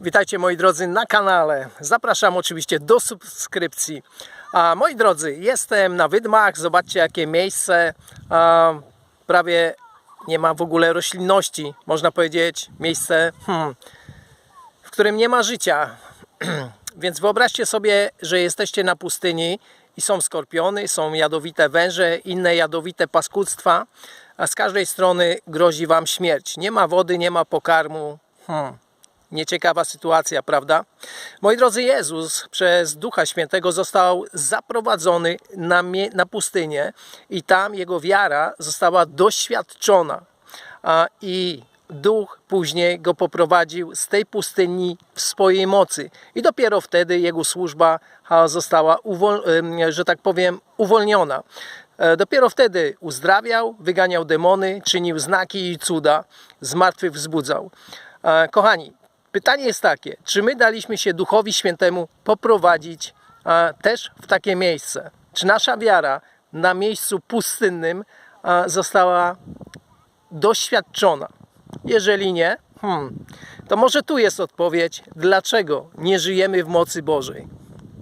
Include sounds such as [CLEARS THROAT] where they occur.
Witajcie moi drodzy na kanale. Zapraszam oczywiście do subskrypcji. A, moi drodzy, jestem na Wydmach. Zobaczcie jakie miejsce. A, prawie nie ma w ogóle roślinności. Można powiedzieć miejsce, hmm, w którym nie ma życia. [CLEARS THROAT] Więc wyobraźcie sobie, że jesteście na pustyni i są skorpiony, są jadowite węże, inne jadowite paskudztwa, a z każdej strony grozi wam śmierć. Nie ma wody, nie ma pokarmu. Hmm. Nieciekawa sytuacja, prawda? Moi drodzy, Jezus przez Ducha Świętego został zaprowadzony na, na pustynię i tam jego wiara została doświadczona. A, I Duch później go poprowadził z tej pustyni w swojej mocy. I dopiero wtedy jego służba została, że tak powiem, uwolniona. E, Dopiero wtedy uzdrawiał, wyganiał demony, czynił znaki i cuda, z martwych wzbudzał. E, Kochani, pytanie jest takie, czy my daliśmy się Duchowi Świętemu poprowadzić też w takie miejsce? Czy nasza wiara na miejscu pustynnym została doświadczona? Jeżeli nie, hmm, to może tu jest odpowiedź, dlaczego nie żyjemy w mocy Bożej.